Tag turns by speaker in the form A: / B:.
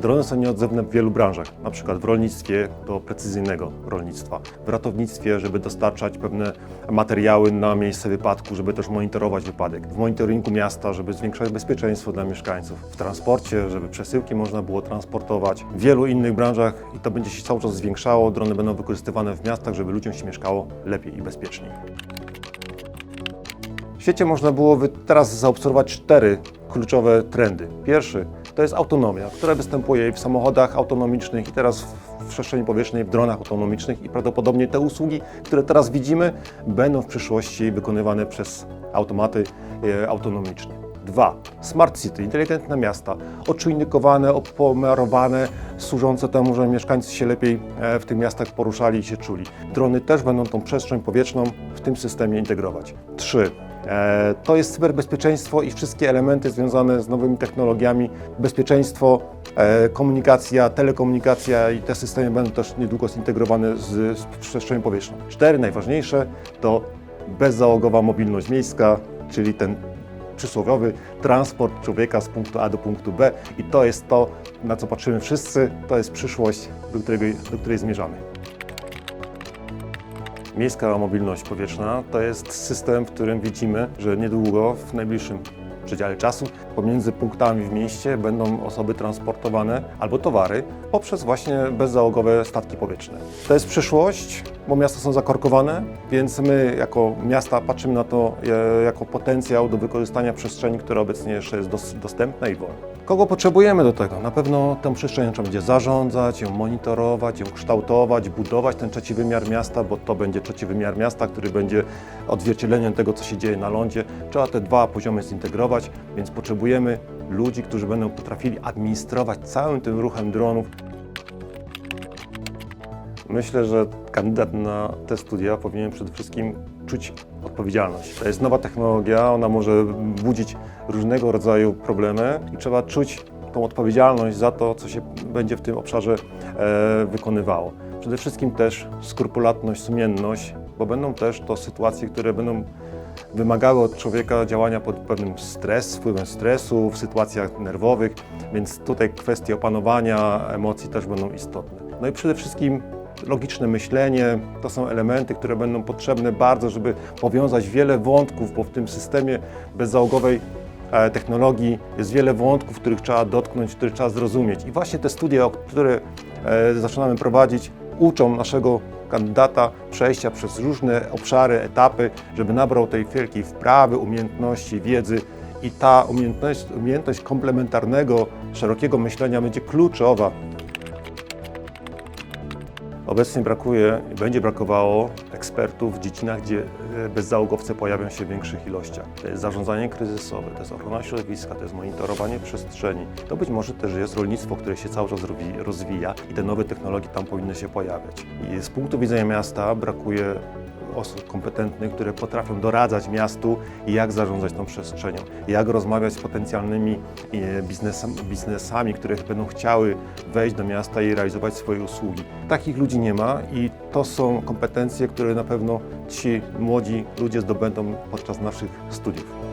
A: Drony są nieodzowne w wielu branżach, na przykład w rolnictwie do precyzyjnego rolnictwa, w ratownictwie, żeby dostarczać pewne materiały na miejsce wypadku, żeby też monitorować wypadek, w monitoringu miasta, żeby zwiększać bezpieczeństwo dla mieszkańców, w transporcie, żeby przesyłki można było transportować, w wielu innych branżach i to będzie się cały czas zwiększało. Drony będą wykorzystywane w miastach, żeby ludziom się mieszkało lepiej i bezpieczniej. W świecie można byłoby teraz zaobserwować cztery kluczowe trendy. Pierwszy to jest autonomia, która występuje w samochodach autonomicznych i teraz w przestrzeni powietrznej, w dronach autonomicznych i prawdopodobnie te usługi, które teraz widzimy, będą w przyszłości wykonywane przez automaty e, autonomiczne. Dwa, smart city, inteligentne miasta, oczujnikowane, opomiarowane, służące temu, żeby mieszkańcy się lepiej e, w tych miastach poruszali i się czuli. Drony też będą tą przestrzeń powietrzną w tym systemie integrować. Trzy, To jest cyberbezpieczeństwo i wszystkie elementy związane z nowymi technologiami. Bezpieczeństwo, e, komunikacja, telekomunikacja i te systemy będą też niedługo zintegrowane z, z przestrzenią powietrzną. Cztery najważniejsze to bezzałogowa mobilność miejska, czyli ten przysłowiowy transport człowieka z punktu A do punktu B i to jest to, na co patrzymy wszyscy, to jest przyszłość, do, której, do której zmierzamy. Miejska mobilność powietrzna to jest system, w którym widzimy, że niedługo, w najbliższym przedziale czasu, pomiędzy punktami w mieście będą osoby transportowane albo towary poprzez właśnie bezzałogowe statki powietrzne. To jest przyszłość, bo miasta są zakorkowane, więc my jako miasta patrzymy na to e, jako potencjał do wykorzystania przestrzeni, która obecnie jeszcze jest dos- dostępna i wolna. Kogo potrzebujemy do tego? Na pewno tę przestrzeń trzeba będzie zarządzać, ją monitorować, ją kształtować, budować ten trzeci wymiar miasta, bo to będzie trzeci wymiar miasta, który będzie odzwierciedleniem tego, co się dzieje na lądzie. Trzeba te dwa poziomy zintegrować, więc potrzebujemy ludzi, którzy będą potrafili administrować całym tym ruchem dronów. Myślę, że kandydat na te studia powinien przede wszystkim czuć odpowiedzialność. To jest nowa technologia, ona może budzić różnego rodzaju problemy i trzeba czuć tą odpowiedzialność za to, co się będzie w tym obszarze e, wykonywało. Przede wszystkim też skrupulatność, sumienność, bo będą też to sytuacje, które będą wymagały od człowieka działania pod pewnym stres, wpływem stresu, w sytuacjach nerwowych, więc tutaj kwestie opanowania emocji też będą istotne. No i przede wszystkim logiczne myślenie to są elementy, które będą potrzebne bardzo, żeby powiązać wiele wątków, bo w tym systemie bezzałogowej e, technologii jest wiele wątków, których trzeba dotknąć, które trzeba zrozumieć. I właśnie te studia, które e, zaczynamy prowadzić, uczą naszego kandydata przejścia przez różne obszary, etapy, żeby nabrał tej wielkiej wprawy, umiejętności, wiedzy. I ta umiejętność, umiejętność komplementarnego, szerokiego myślenia będzie kluczowa Obecnie brakuje i będzie brakowało ekspertów w dziedzinach, gdzie e, bezzałogowce pojawią się w większych ilościach. To jest zarządzanie kryzysowe, to jest ochrona środowiska, to jest monitorowanie przestrzeni. To być może też jest rolnictwo, które się cały czas rozwija i te nowe technologie tam powinny się pojawiać. I z punktu widzenia miasta brakuje osób kompetentnych, które potrafią doradzać miastu, jak zarządzać tą przestrzenią, jak rozmawiać z potencjalnymi e, biznesem, biznesami, które będą chciały wejść do miasta i realizować swoje usługi. Takich ludzi nie ma i to są kompetencje, które na pewno ci młodzi ludzie zdobędą podczas naszych studiów.